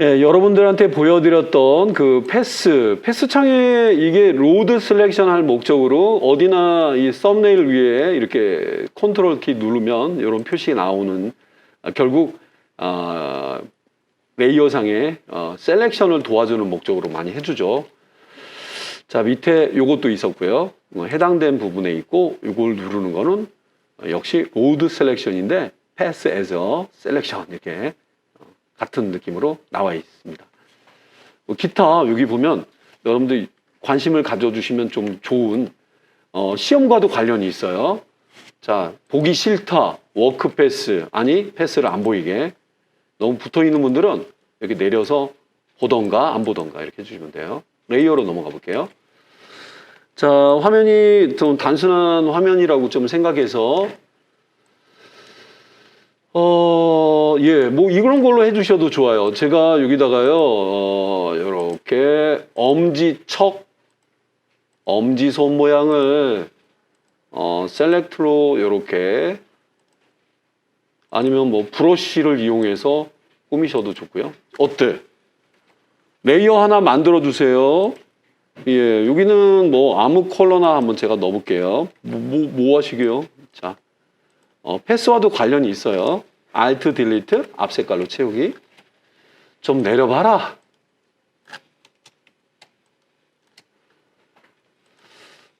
예, 여러분들한테 보여드렸던 그 패스, 패스 창에 이게 로드 셀렉션 할 목적으로 어디나 이 썸네일 위에 이렇게 컨트롤 키 누르면 이런 표시 나오는 아, 결국 아, 레이어상의 어, 셀렉션을 도와주는 목적으로 많이 해주죠. 자 밑에 요것도 있었고요. 어, 해당된 부분에 있고 이걸 누르는 거는 어, 역시 로드 셀렉션인데 패스 에서 셀렉션 이렇게 같은 느낌으로 나와 있습니다. 뭐 기타 여기 보면 여러분들 관심을 가져주시면 좀 좋은 어, 시험과도 관련이 있어요. 자 보기 싫다 워크 패스 아니 패스를 안 보이게 너무 붙어 있는 분들은 이렇게 내려서 보던가 안 보던가 이렇게 해주시면 돼요. 레이어로 넘어가 볼게요. 자 화면이 좀 단순한 화면이라고 좀 생각해서 어, 예, 뭐 이런 걸로 해주셔도 좋아요. 제가 여기다가요, 어, 이렇게 엄지척, 엄지손 모양을 어, 셀렉트로 이렇게 아니면 뭐 브러쉬를 이용해서 꾸미셔도 좋고요. 어때? 레이어 하나 만들어 주세요. 예, 여기는 뭐 아무 컬러나 한번 제가 넣어볼게요. 뭐, 뭐, 뭐 하시게요? 자, 어, 패스와도 관련이 있어요. Alt, Delete, 앞 색깔로 채우기. 좀 내려봐라.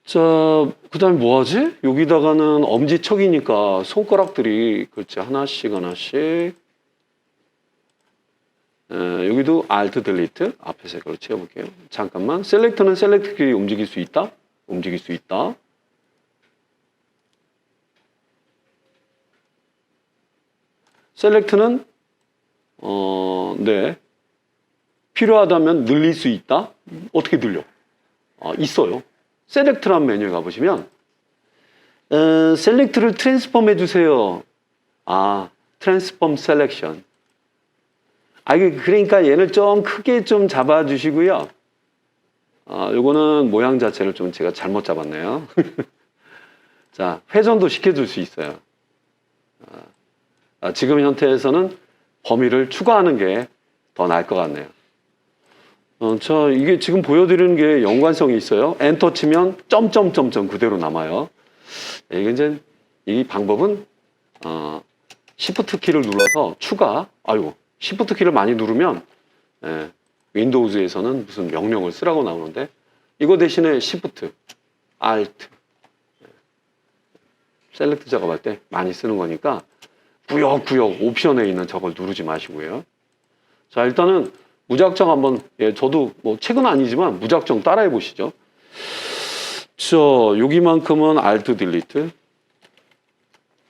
자, 그 다음에 뭐 하지? 여기다가는 엄지척이니까 손가락들이, 그렇지, 하나씩 하나씩. 에, 여기도 Alt, Delete, 앞에 색깔로 채워볼게요. 잠깐만. 셀렉트는 셀렉트끼리 움직일 수 있다? 움직일 수 있다. 셀렉트는 어, 네. 필요하다면 늘릴 수 있다. 어떻게 늘려? 아, 있어요. 셀렉트란 메뉴에 가보시면 어, 셀렉트를 트랜스폼 해주세요. 아, 트랜스폼 셀렉션. 아, 그러니까 얘를 좀 크게 좀 잡아주시고요. 아, 요거는 모양 자체를 좀 제가 잘못 잡았네요. 자, 회전도 시켜줄 수 있어요. 아, 지금 형태에서는 범위를 추가하는 게 더 나을 것 같네요. 어, 저 이게 지금 보여드리는 게 연관성이 있어요. 엔터 치면 점점점점 그대로 남아요. 예, 이게 이제 이 방법은 어, Shift 키를 눌러서 추가. 아이고, Shift 키를 많이 누르면 예, 윈도우즈에서는 무슨 명령을 쓰라고 나오는데 이거 대신에 Shift, Alt, 셀렉트 작업할 때 많이 쓰는 거니까 구역구역 옵션에 있는 저걸 누르지 마시고요. 자, 일단은 무작정 한번, 예, 저도 뭐 책은 아니지만 무작정 따라해 보시죠. 저, 여기만큼은 Alt Delete.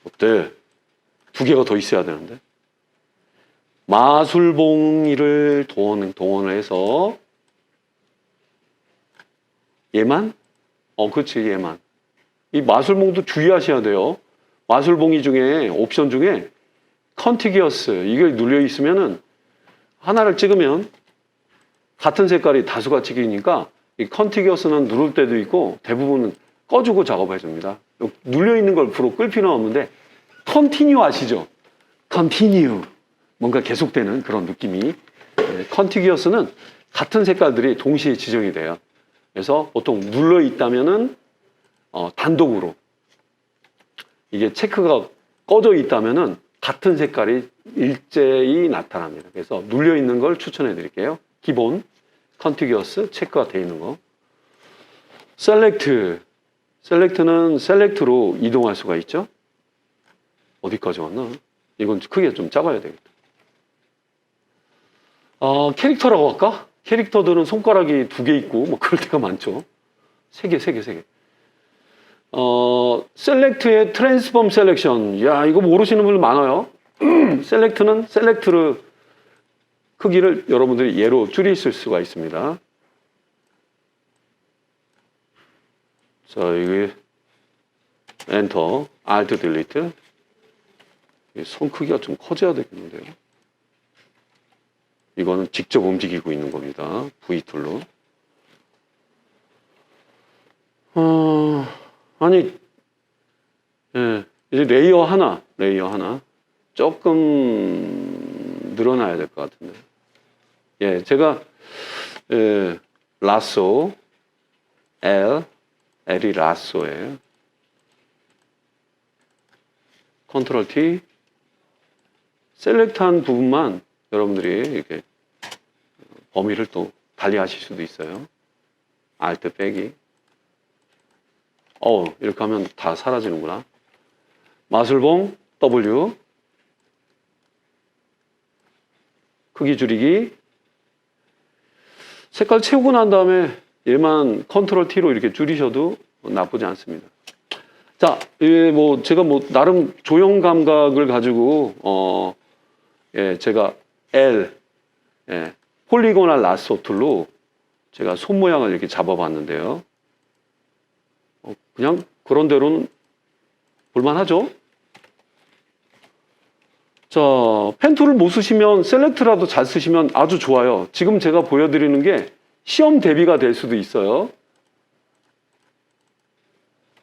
어때? 두 개가 더 있어야 되는데. 마술봉이를 동원, 동원을 해서 얘만? 어, 그렇지, 얘만. 이 마술봉도 주의하셔야 돼요. 마술봉이 중에 옵션 중에 컨티기어스 이걸 눌려 있으면은 하나를 찍으면 같은 색깔이 다수가 찍히니까 이 컨티기어스는 누를 때도 있고 대부분은 꺼주고 작업해 줍니다. 눌려 있는 걸 프로 끌 필요는 없는데 컨티뉴 아시죠? 컨티뉴 뭔가 계속되는 그런 느낌이 예, 컨티기어스는 같은 색깔들이 동시에 지정이 돼요. 그래서 보통 눌러 있다면은 어, 단독으로 이게 체크가 꺼져 있다면은 같은 색깔이 일제히 나타납니다. 그래서 눌려 있는 걸 추천해 드릴게요. 기본 컨티기어스 체크가 돼 있는 거. 셀렉트. 셀렉트는 셀렉트로 이동할 수가 있죠. 어디까지 왔나? 이건 크게 좀 잡아야 되겠다. 어, 캐릭터라고 할까? 캐릭터들은 손가락이 두 개 있고 뭐 그럴 때가 많죠. 세 개, 세 개, 세 개. 어, 셀렉트의 트랜스폼 셀렉션. 야, 이거 모르시는 분들 많아요. 셀렉트는 셀렉트를 크기를 여러분들이 예로 줄이실 수가 있습니다. 자, 이게 엔터, 알트 딜리트. 손 크기가 좀 커져야 되겠는데요. 이거는 직접 움직이고 있는 겁니다. V 툴로. 어, 아니, 예, 이제 레이어 하나, 레이어 하나 조금 늘어나야 될 것 같은데. 예, 제가 예, 라쏘 L L이 라쏘예요. 컨트롤 T 셀렉트한 부분만 여러분들이 이렇게 범위를 또 달리 하실 수도 있어요. 알트 빼기. 어 이렇게 하면 다 사라지는구나. 마술봉 W 크기 줄이기 색깔 채우고 난 다음에 얘만 컨트롤 T로 이렇게 줄이셔도 나쁘지 않습니다. 자, 예, 뭐 제가 뭐 나름 조형 감각을 가지고 어, 예, 제가 L 예, 폴리고날 라쏘 툴로 제가 손 모양을 이렇게 잡아봤는데요. 어, 그냥 그런 대로는 볼만하죠. 자, 펜 툴을 못 쓰시면 셀렉트라도 잘 쓰시면 아주 좋아요. 지금 제가 보여드리는 게 시험 대비가 될 수도 있어요.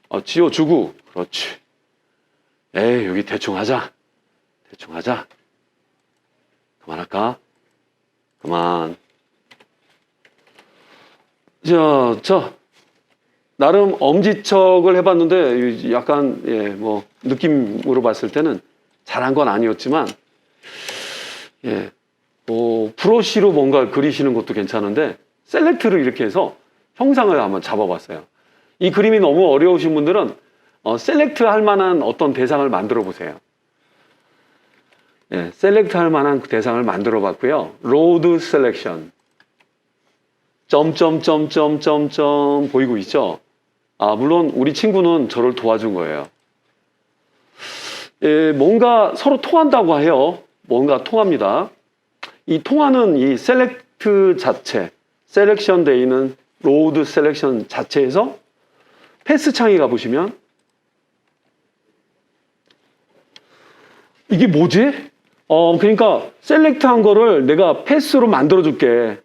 아, 지워주고, 그렇지. 에이, 여기 대충 하자. 대충 하자. 그만할까? 그만. 자, 자, 나름 엄지척을 해봤는데, 약간, 예, 뭐, 느낌으로 봤을 때는 잘한 건 아니었지만, 예, 뭐, 브러쉬로 뭔가 그리시는 것도 괜찮은데, 셀렉트를 이렇게 해서 형상을 한번 잡아봤어요. 이 그림이 너무 어려우신 분들은, 어, 셀렉트 할 만한 어떤 대상을 만들어 보세요. 예, 셀렉트 할 만한 그 대상을 만들어 봤고요. 로드 셀렉션. 점점점점점점 보이고 있죠? 아, 물론 우리 친구는 저를 도와준 거예요. 예, 뭔가 서로 통한다고 해요. 뭔가 통합니다. 이 통하는 이 셀렉트 자체, 셀렉션 돼 있는 로드 셀렉션 자체에서 패스 창에 가보시면 이게 뭐지? 어, 그러니까 셀렉트 한 거를 내가 패스로 만들어 줄게.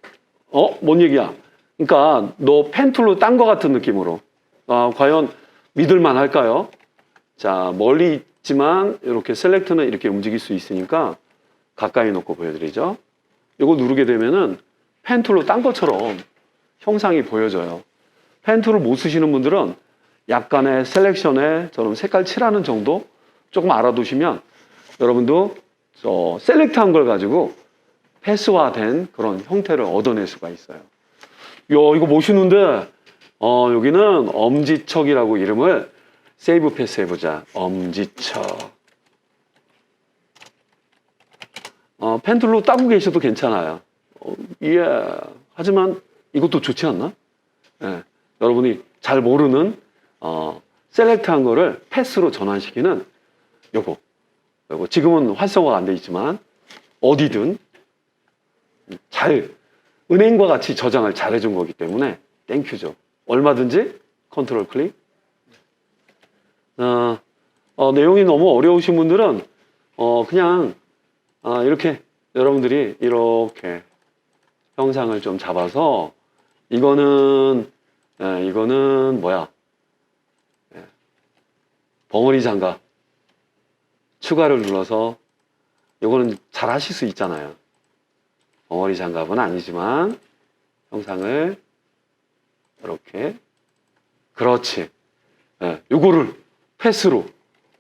어? 뭔 얘기야? 그러니까 너 펜툴로 딴 거 같은 느낌으로. 아, 과연 믿을만 할까요? 자, 멀리 있지만 이렇게 셀렉트는 이렇게 움직일 수 있으니까 가까이 놓고 보여드리죠. 이거 누르게 되면은 펜툴로 딴 것처럼 형상이 보여져요. 펜툴을 못 쓰시는 분들은 약간의 셀렉션에 저런 색깔 칠하는 정도 조금 알아두시면 여러분도 저 셀렉트한 걸 가지고 패스화된 그런 형태를 얻어낼 수가 있어요. 요 이거 멋있는데 어 여기는 엄지척이라고 이름을 세이브 패스 해보자. 엄지척. 어, 펜툴로 따고 계셔도 괜찮아요. 어, 예. 하지만 이것도 좋지 않나? 예. 여러분이 잘 모르는 어, 셀렉트한 거를 패스로 전환시키는 요거. 요거 지금은 활성화가 안 돼 있지만 어디든 잘 은행과 같이 저장을 잘 해준 거기 때문에 땡큐죠. 얼마든지 컨트롤 클릭. 어, 어, 내용이 너무 어려우신 분들은 어, 그냥 아, 이렇게 여러분들이 이렇게 형상을 좀 잡아서 이거는 예, 이거는 뭐야? 예, 벙어리 장갑 추가를 눌러서 이거는 잘 하실 수 있잖아요. 벙어리 장갑은 아니지만 형상을 이렇게 그렇지. 예, 요거를 패스로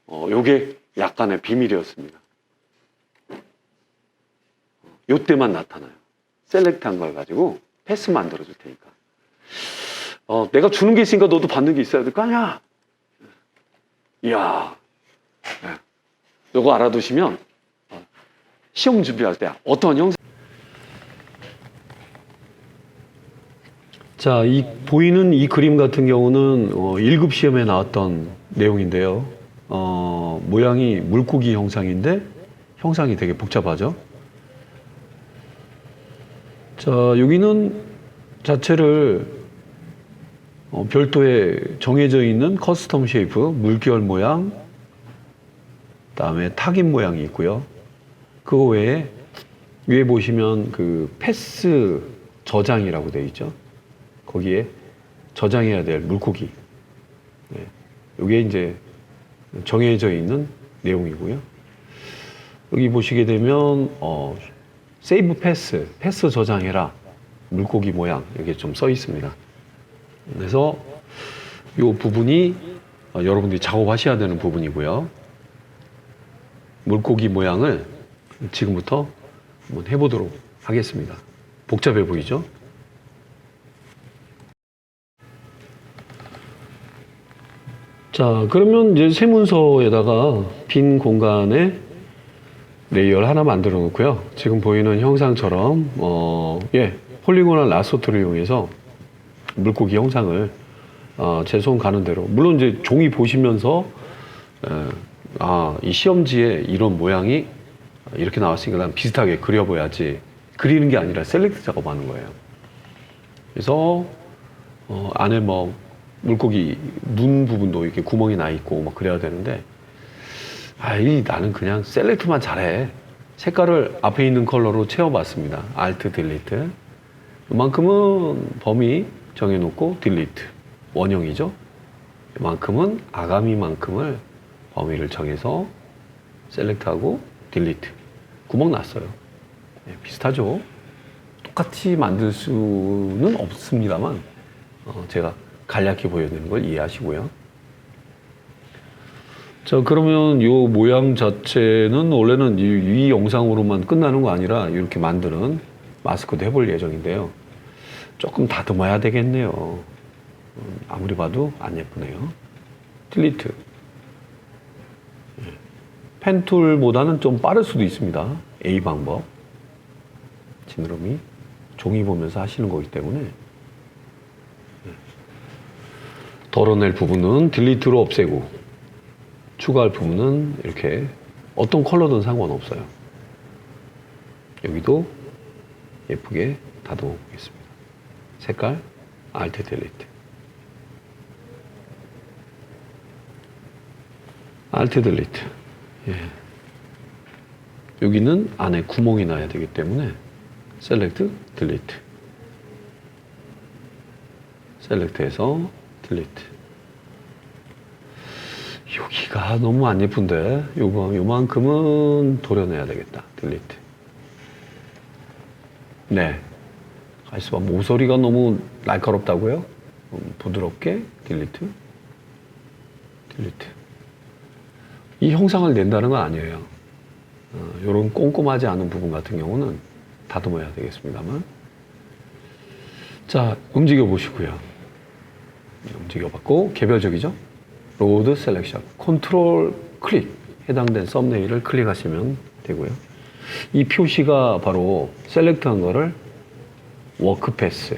어, 요게 약간의 비밀이었습니다. 요때만 나타나요. 셀렉트한 걸 가지고 패스 만들어 줄 테니까. 어, 내가 주는 게 있으니까 너도 받는 게 있어야 될 거 아니야? 이야. 예. 요거 알아두시면 어, 시험 준비할 때 어떤 형상 자, 이 보이는 이 그림 같은 경우는 어, 1급 시험에 나왔던 내용인데요. 어, 모양이 물고기 형상인데 형상이 되게 복잡하죠. 자, 여기는 자체를 어, 별도의 정해져 있는 커스텀 쉐이프, 물결 모양, 그다음에 탁인 모양이 있고요. 그거 외에 위에 보시면 그 패스 저장이라고 되어 있죠. 거기에 저장해야 될 물고기. 네. 이게 이제 정해져 있는 내용이고요. 여기 보시게 되면 어, 세이브 패스, 패스 저장해라. 물고기 모양 이게 좀 써 있습니다. 그래서 이 부분이 어, 여러분들이 작업하셔야 되는 부분이고요. 물고기 모양을 지금부터 한번 해보도록 하겠습니다. 복잡해 보이죠? 자, 그러면 이제 세문서에다가 빈 공간에 레이어를 하나 만들어 놓고요. 지금 보이는 형상처럼, 어, 예, 폴리곤al 라소트를 이용해서 물고기 형상을 어, 제손 가는 대로. 물론 이제 종이 보시면서, 에, 아, 이 시험지에 이런 모양이 이렇게 나왔으니까 난 비슷하게 그려봐야지. 그리는 게 아니라 셀렉트 작업하는 거예요. 그래서, 어, 안에 뭐, 물고기 눈 부분도 이렇게 구멍이 나 있고 막 그래야 되는데, 아이, 나는 그냥 셀렉트만 잘해. 색깔을 앞에 있는 컬러로 채워봤습니다. Alt, Delete. 이만큼은 범위 정해놓고 딜리트 원형이죠. 이만큼은 아가미만큼을 범위를 정해서 셀렉트하고 딜리트 구멍 났어요. 예, 비슷하죠. 똑같이 만들 수는 없습니다만 어, 제가 간략히 보여드리는 걸 이해하시고요. 자 그러면 이 모양 자체는 원래는 이, 이 영상으로만 끝나는 거 아니라 이렇게 만드는 마스크도 해볼 예정인데요. 조금 다듬어야 되겠네요. 음, 아무리 봐도 안 예쁘네요. 딜리트. 예. 펜툴보다는 좀 빠를 수도 있습니다. A 방법. 지느러미. 종이 보면서 하시는 거기 때문에. 예. 덜어낼 부분은 딜리트로 없애고, 추가할 부분은 이렇게 어떤 컬러든 상관없어요. 여기도 예쁘게 다듬어 보겠습니다. 색깔 Alt Delete Alt Delete 예. 여기는 안에 구멍이 나야 되기 때문에 Select Delete Select해서 Delete 여기가 너무 안 예쁜데 요거 요만큼은 도려내야 되겠다 Delete 네 봐. 모서리가 너무 날카롭다고요? 음, 부드럽게 딜리트, 딜리트. 이 형상을 낸다는 건 아니에요. 어, 이런 꼼꼼하지 않은 부분 같은 경우는 다듬어야 되겠습니다만. 자, 움직여 보시고요. 움직여 봤고, 개별적이죠? 로드 셀렉션, 컨트롤 클릭, 해당된 썸네일을 클릭하시면 되고요. 이 표시가 바로 셀렉트한 거를 워크 패스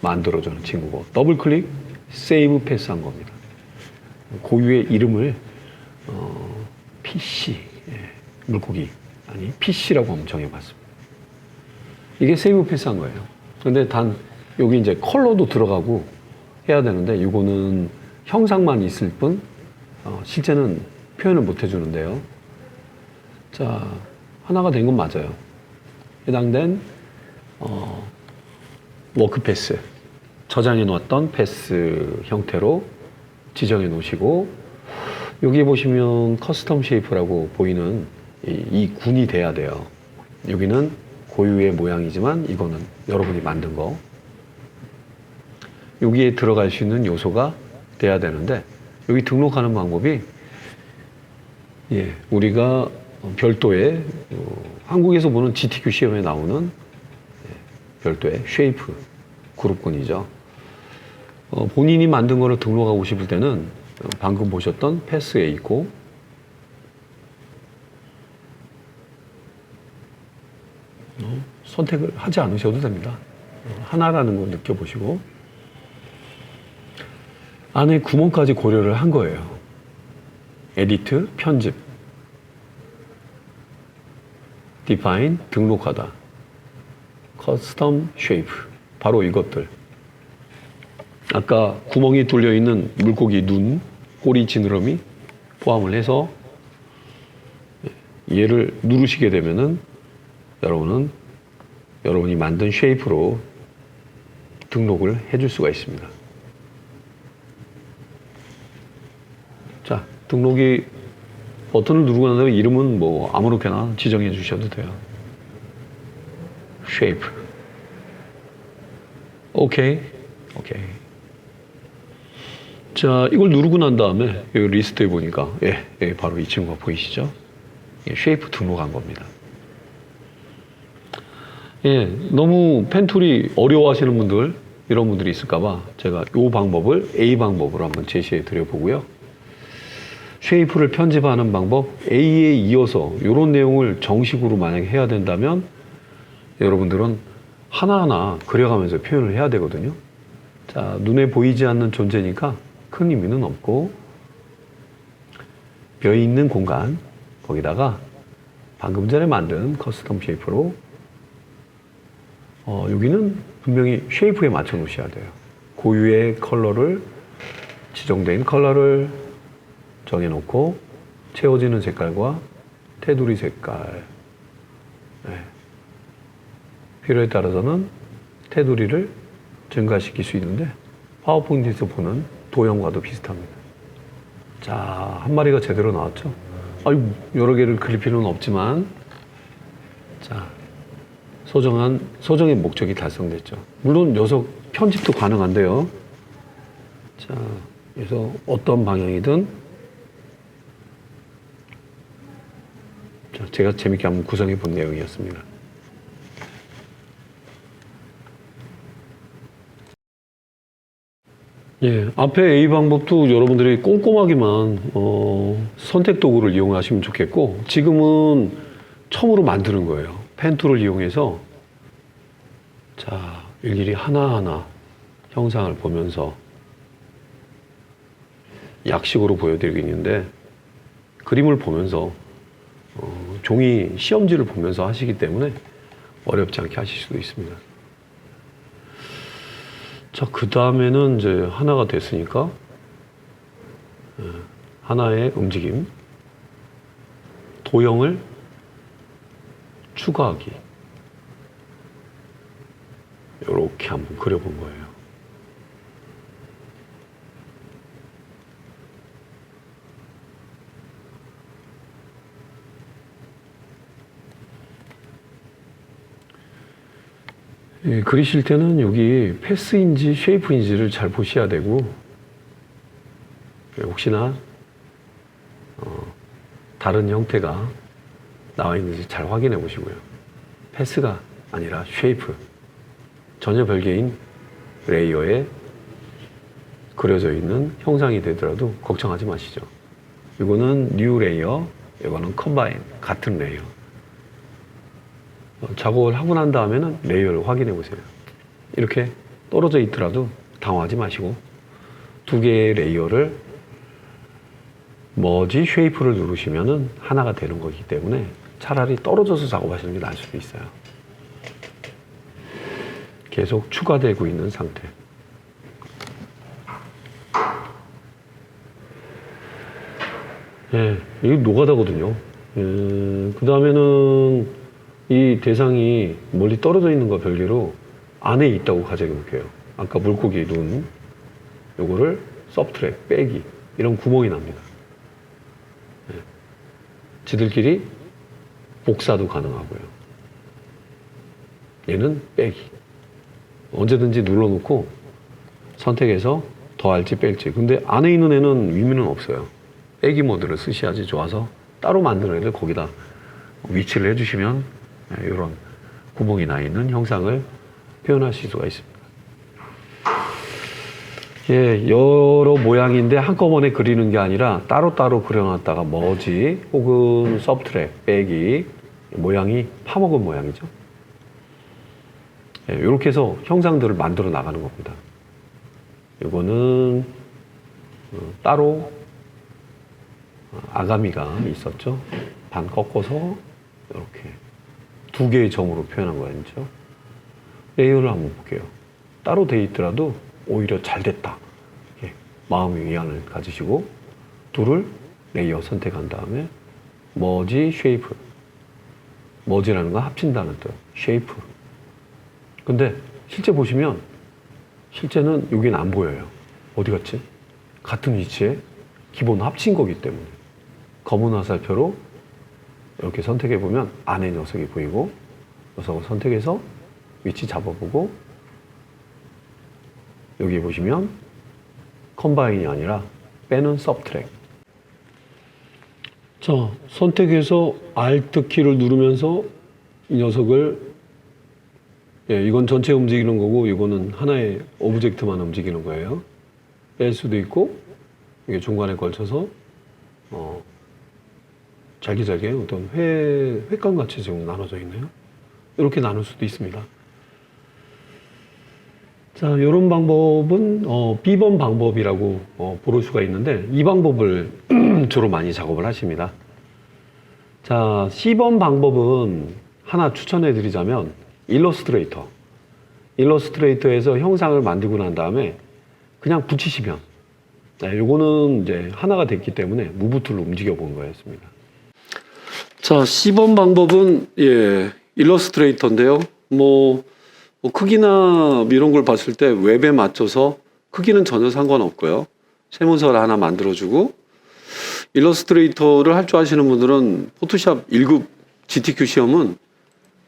만들어주는 친구고 더블 클릭 세이브 패스 한 겁니다. 고유의 이름을 어, PC 예, 물고기 아니 PC라고 한번 정해봤습니다. 이게 세이브 패스 한 거예요. 근데 단 여기 이제 컬러도 들어가고 해야 되는데 이거는 형상만 있을 뿐 어, 실제는 표현을 못 해주는데요. 자 하나가 된 건 맞아요. 해당된 어, 워크 패스 저장해 놓았던 패스 형태로 지정해 놓으시고 여기 보시면 커스텀 쉐이프라고 보이는 이, 이 군이 돼야 돼요. 여기는 고유의 모양이지만 이거는 여러분이 만든 거. 여기에 들어갈 수 있는 요소가 돼야 되는데 여기 등록하는 방법이 예, 우리가 별도의 어, 한국에서 보는 GTQ 시험에 나오는 별도의 쉐이프 그룹군이죠. 어, 본인이 만든 거를 등록하고 싶을 때는 방금 보셨던 패스에 있고 어, 선택을 하지 않으셔도 됩니다. 어, 하나라는 걸 느껴보시고 안에 구멍까지 고려를 한 거예요. 에디트, 편집, 디파인, 등록하다. 커스텀 쉐이프 바로 이것들 아까 구멍이 뚫려 있는 물고기 눈 꼬리 지느러미 포함을 해서 얘를 누르시게 되면은 여러분은 여러분이 만든 쉐이프로 등록을 해줄 수가 있습니다. 자 등록이 버튼을 누르고 난 다음에 이름은 뭐 아무렇게나 지정해 주셔도 돼요. shape. 오케이. 오케이. 자, 이걸 누르고 난 다음에 이 리스트에 보니까 예, 예, 바로 이 친구가 보이시죠? 예, 쉐이프 등록한 겁니다. 예, 너무 펜툴이 어려워하시는 분들 이런 분들이 있을까봐 제가 이 방법을 A 방법으로 한번 제시해 드려 보고요. 쉐이프를 편집하는 방법 A에 이어서 이런 내용을 정식으로 만약에 해야 된다면 여러분들은 하나하나 그려가면서 표현을 해야 되거든요. 자, 눈에 보이지 않는 존재니까 큰 의미는 없고 뼈 있는 공간 거기다가 방금 전에 만든 커스텀 쉐이프로 어, 여기는 분명히 쉐이프에 맞춰 놓으셔야 돼요. 고유의 컬러를 지정된 컬러를 정해 놓고 채워지는 색깔과 테두리 색깔 네. 필요에 따라서는 테두리를 증가시킬 수 있는데 파워포인트에서 보는 도형과도 비슷합니다. 자, 한 마리가 제대로 나왔죠? 아유, 여러 개를 그릴 필요는 없지만 자, 소정한 소정의 목적이 달성됐죠. 물론 녀석 편집도 가능한데요. 자, 그래서 어떤 방향이든 제가 재밌게 한번 구성해 본 내용이었습니다. 예, 앞에 A 방법도 여러분들이 꼼꼼하게만 어, 선택 도구를 이용하시면 좋겠고 지금은 처음으로 만드는 거예요. 펜툴을 이용해서 자 일일이 하나하나 형상을 보면서 약식으로 보여드리고 있는데 그림을 보면서 어, 종이 시험지를 보면서 하시기 때문에 어렵지 않게 하실 수도 있습니다. 자, 그 다음에는 이제 하나가 됐으니까, 예, 하나의 움직임, 도형을 추가하기. 이렇게 한번 그려본 거예요. 예, 그리실 때는 여기 패스인지 쉐이프인지를 잘 보셔야 되고 예, 혹시나 어, 다른 형태가 나와 있는지 잘 확인해 보시고요. 패스가 아니라 쉐이프 전혀 별개인 레이어에 그려져 있는 형상이 되더라도 걱정하지 마시죠. 이거는 뉴 레이어, 이거는 컴바인 같은 레이어. 어, 작업을 하고 난 다음에는 레이어를 확인해 보세요. 이렇게 떨어져 있더라도 당황하지 마시고 두 개의 레이어를 머지 쉐이프를 누르시면은 하나가 되는 거기 때문에 차라리 떨어져서 작업하시는 게 나을 수도 있어요. 계속 추가되고 있는 상태. 예, 이게 노가다거든요. 예, 그 다음에는 이 대상이 멀리 떨어져 있는 거 별개로 안에 있다고 가정해 볼게요. 아까 물고기 눈, 요거를 서브트랙, 빼기, 이런 구멍이 납니다. 예. 지들끼리 복사도 가능하고요. 얘는 빼기. 언제든지 눌러놓고 선택해서 더할지 뺄지. 근데 안에 있는 애는 의미는 없어요. 빼기 모드를 쓰셔야지 좋아서 따로 만든 애를 거기다 위치를 해주시면 이런 구멍이 나 있는 형상을 표현하실 수가 있습니다. 예, 여러 모양인데 한꺼번에 그리는 게 아니라 따로따로 그려놨다가 머지 혹은 서브트랙, 빼기 모양이 파먹은 모양이죠. 예, 이렇게 해서 형상들을 만들어 나가는 겁니다. 이거는 어, 따로 어, 아가미가 있었죠. 반 꺾어서 이렇게 두 개의 점으로 표현한 거였죠. 레이어를 한번 볼게요. 따로 돼 있더라도 오히려 잘 됐다. 예, 마음의 위안을 가지시고 둘을 레이어 선택한 다음에 머지 쉐이프 머지라는 건 합친다는 뜻 쉐이프 근데 실제 보시면 실제는 여기는 안 보여요 어디 갔지? 같은 위치에 기본 합친 거기 때문에 검은 화살표로 이렇게 선택해 보면 안에 녀석이 보이고 녀석을 선택해서 위치 잡아보고 여기 보시면 컴바인이 아니라 빼는 서브트랙. 자, 선택해서 Alt 키를 누르면서 이 녀석을 예, 이건 전체 움직이는 거고 이거는 하나의 오브젝트만 움직이는 거예요. 뺄 수도 있고 이게 중간에 걸쳐서 어, 잘게 어떤 회 횟감 같이 지금 나눠져 있네요. 이렇게 나눌 수도 있습니다. 자, 이런 방법은 어, B번 방법이라고 어, 부를 수가 있는데 이 방법을 주로 많이 작업을 하십니다. 자, C번 방법은 하나 추천해 드리자면 일러스트레이터. 일러스트레이터에서 형상을 만들고 난 다음에 그냥 붙이시면 네, 요거는 이제 하나가 됐기 때문에 무브 툴로 움직여 본 거였습니다. 자, C번 방법은 예, 일러스트레이터인데요. 뭐, 뭐 크기나 이런 걸 봤을 때 웹에 맞춰서 크기는 전혀 상관없고요. 세문서를 하나 만들어주고 일러스트레이터를 할 줄 아시는 분들은 포토샵 1급 GTQ 시험은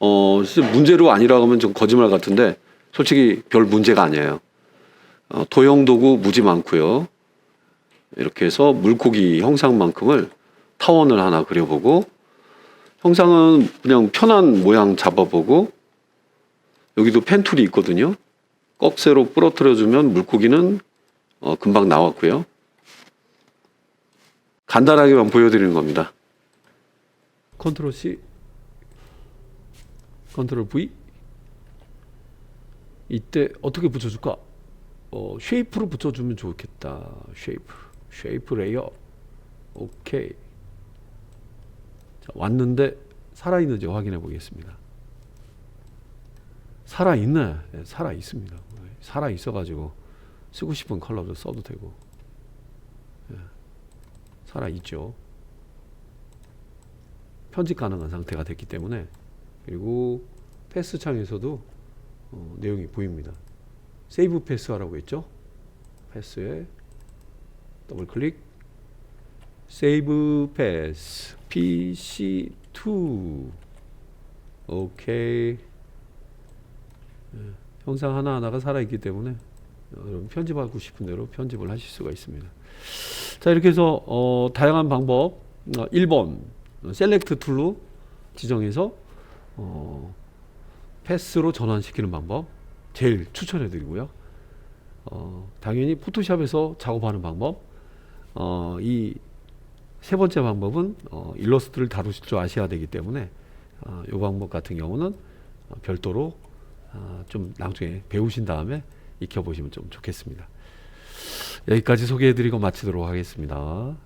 어, 문제로 아니라고 하면 좀 거짓말 같은데 솔직히 별 문제가 아니에요. 어, 도형 도구 무지 많고요. 이렇게 해서 물고기 형상만큼을 타원을 하나 그려보고 형상은 그냥 편한 모양 잡아보고 여기도 펜 툴이 있거든요. 꺽쇠로 부러뜨려주면 물고기는 어, 금방 나왔고요. 간단하게만 보여드리는 겁니다. 컨트롤 C, 컨트롤 V. 이때 어떻게 붙여줄까? 어, 쉐이프로 붙여주면 좋겠다. 쉐이프, 쉐이프 레이어. 오케이. 자, 왔는데 살아있는지 확인해 보겠습니다. 살아있네. 네, 살아있습니다. 살아있어가지고 쓰고 싶은 컬러도 써도 되고. 예, 살아있죠. 편집 가능한 상태가 됐기 때문에 그리고 패스 창에서도 어, 내용이 보입니다. 세이브 패스하라고 했죠. 패스에 더블 클릭. 세이브 패스 PC2 오케이 예, 형상 하나하나가 살아있기 때문에 여러분 편집하고 싶은 대로 편집을 하실 수가 있습니다. 자 이렇게 해서 어, 다양한 방법 어, 1번 셀렉트 툴로 지정해서 어, 패스로 전환시키는 방법 제일 추천해 드리고요. 어, 당연히 포토샵에서 작업하는 방법 어, 이 세 번째 방법은 어, 일러스트를 다루실 줄 아셔야 되기 때문에 어, 이 방법 같은 경우는 어, 별도로 어, 좀 나중에 배우신 다음에 익혀보시면 좀 좋겠습니다. 여기까지 소개해드리고 마치도록 하겠습니다.